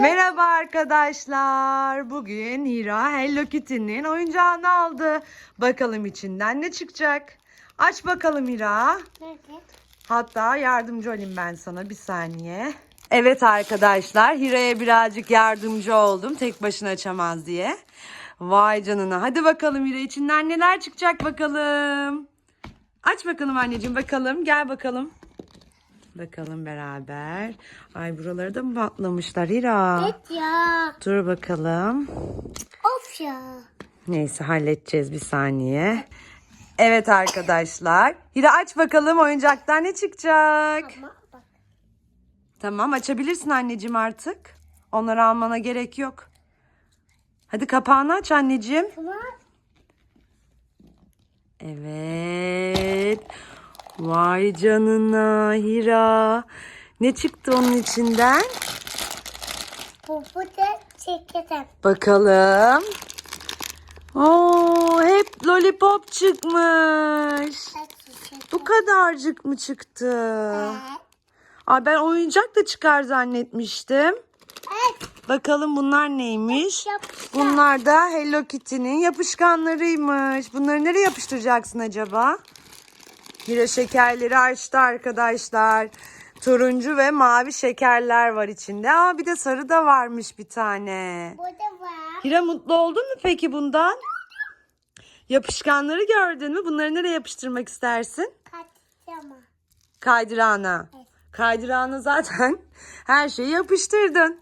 Merhaba arkadaşlar. Bugün Hira Hello Kitty'nin oyuncağını aldı. Bakalım içinden ne çıkacak? Aç bakalım Hira. Hatta yardımcı olayım ben sana bir saniye. Evet arkadaşlar Hira'ya birazcık yardımcı oldum. Tek başına açamaz diye. Vay canına. Hadi bakalım Hira içinden neler çıkacak bakalım. Aç bakalım anneciğim bakalım. Gel bakalım. Bakalım beraber. Ay buraları da mı bantlamışlar Hira? Evet ya. Dur bakalım. Of ya. Neyse halledeceğiz bir saniye. Evet arkadaşlar. Hira aç bakalım oyuncaktan ne çıkacak? Ama bak. Tamam açabilirsin anneciğim artık. Onları almana gerek yok. Hadi kapağını aç anneciğim. Tamam. Evet. Vay canına Hira. Ne çıktı onun içinden? Bu bu da çekelim. Bakalım. Oo, hep lollipop çıkmış. Bu kadarcık mı çıktı? Ay ben oyuncak da çıkar zannetmiştim. Evet. Bakalım bunlar neymiş? Yapıştır. Bunlar da Hello Kitty'nin yapışkanlarıymış. Bunları nereye yapıştıracaksın acaba? Hira şekerleri açtı arkadaşlar. Turuncu ve mavi şekerler var içinde. Aa bir de sarı da varmış bir tane. Bu da var. Hira mutlu oldun mu peki bundan? Yapışkanları gördün mü? Bunları nereye yapıştırmak istersin? Kaçama. Kaydırağına. Kaydırağına zaten her şeyi yapıştırdın.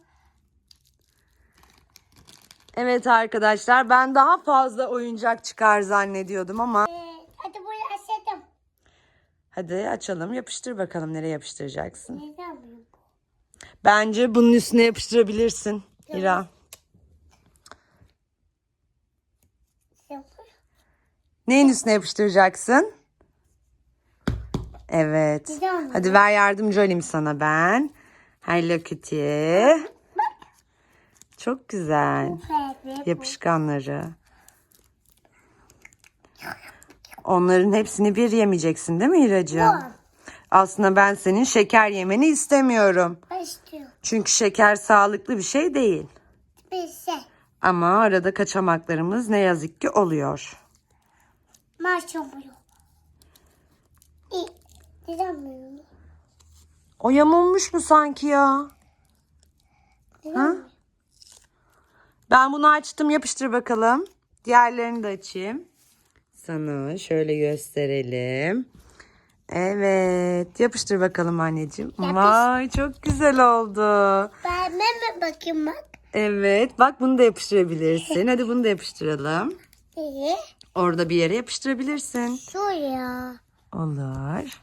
Evet arkadaşlar ben daha fazla oyuncak çıkar zannediyordum ama Ee, hadi burayı açalım. Hadi açalım yapıştır bakalım nereye yapıştıracaksın. Neden bu? Bence bunun üstüne yapıştırabilirsin Hira. Sıfır. Neyin üstüne yapıştıracaksın? Evet. Güzel. Hadi ver yardımcı olayım sana ben. Hello Kitty. Çok güzel. Yapışkanları. Onların hepsini bir yemeyeceksin değil mi Hiracığım? Bu. Aslında ben senin şeker yemeni istemiyorum. Başlıyor. Çünkü şeker sağlıklı bir şey değil. Bir şey. Ama arada kaçamaklarımız ne yazık ki oluyor. Maç oluyor. Neden? O yamulmuş mu sanki ya? Neden Ha? Ben bunu açtım yapıştır bakalım. Diğerlerini de açayım. Sana şöyle gösterelim. Evet yapıştır bakalım anneciğim. Vay çok güzel oldu. Ben mi bakayım bak. Evet bak bunu da yapıştırabilirsin. Hadi bunu da yapıştıralım. İyi. Orada bir yere yapıştırabilirsin. Şuraya. Olur.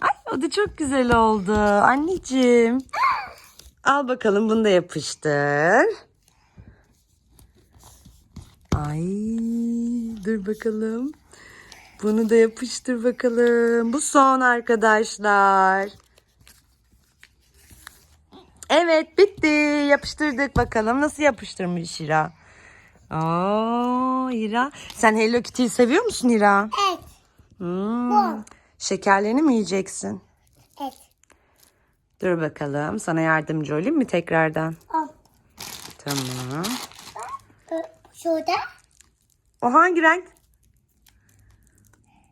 Ay o da çok güzel oldu. Anneciğim. Al bakalım bunu da yapıştır. Ay dur bakalım. Bunu da yapıştır bakalım. Bu son arkadaşlar. Evet bitti. Yapıştırdık bakalım. Nasıl yapıştırmış Hira? Aa Hira. Sen Hello Kitty'yi seviyor musun Hira? Evet. Hmm. Bu. Şekerlerini mi yiyeceksin? Evet. Dur bakalım. Sana yardımcı olayım mı tekrardan? Al. Tamam. Şurada. O hangi renk?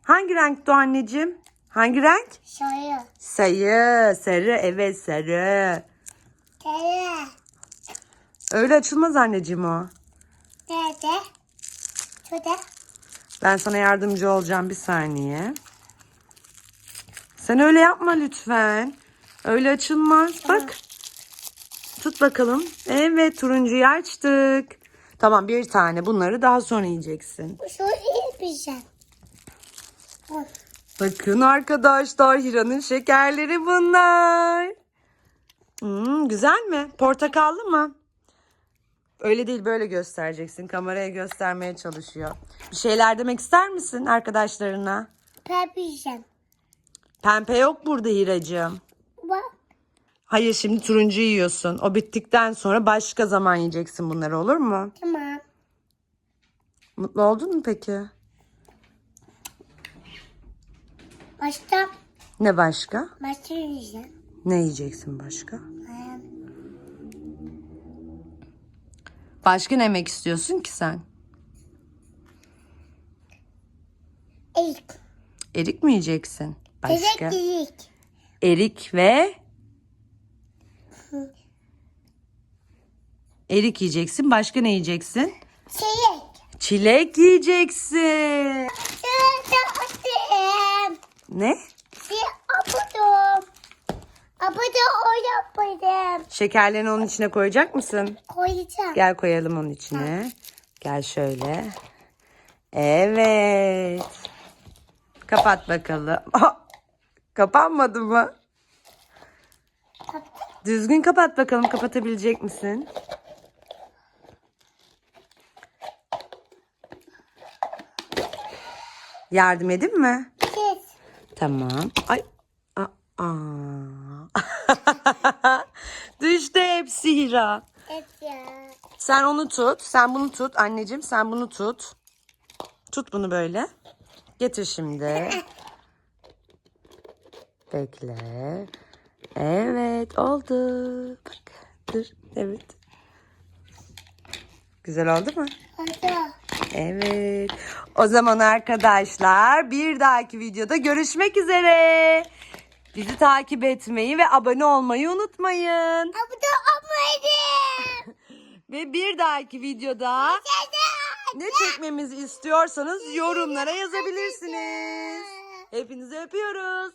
Hangi renkti o anneciğim? Hangi renk? Şuraya. Sayı. Sarı. Evet sarı. Tere. Öyle açılmaz anneciğim o. Nerede? Şurada. Ben sana yardımcı olacağım bir saniye. Sen öyle yapma lütfen. Öyle açılmaz. Bak. Tut bakalım. Evet turuncuyu açtık. Tamam bir tane bunları daha sonra yiyeceksin. Yapacağım. Al. Bakın arkadaşlar Hira'nın şekerleri bunlar. Hmm, güzel mi? Portakallı mı? Öyle değil böyle göstereceksin. Kameraya göstermeye çalışıyor. Bir şeyler demek ister misin arkadaşlarına? Yapacağım. Pembe yok burada Hiracığım. Hayır şimdi turuncu yiyorsun. O bittikten sonra başka zaman yiyeceksin bunları olur mu? Tamam. Mutlu oldun mu peki? Başka. Ne başka? Başka yiyeceğim. Ne yiyeceksin başka? Başka ne yemek istiyorsun ki sen? İlk. Erik mi yiyeceksin? Başka? İlk. Erik ve Erik yiyeceksin. Başka ne yiyeceksin? Çilek. Çilek yiyeceksin. Ne? Abudu o. Şekerlerini onun içine koyacak mısın? Koyacağım. Gel koyalım onun içine. Gel şöyle. Evet. Kapat bakalım. Kapanmadı mı? Düzgün kapat bakalım. Kapatabilecek misin? Yardım edin mi? Kes. Tamam. Ay. Aa. Düştü hepsi Hira. Evet ya. Sen onu tut. Sen bunu tut. Anneciğim sen bunu tut. Tut bunu böyle. Getir şimdi. Bekle. Evet oldu. Bak. Dur. Evet. Güzel oldu mu? Hadi. Evet. O zaman arkadaşlar bir dahaki videoda görüşmek üzere. Bizi takip etmeyi ve abone olmayı unutmayın. Abudu olmadı. Ve bir dahaki videoda ne çekmemizi istiyorsanız yorumlara yazabilirsiniz. Hepinizi öpüyoruz.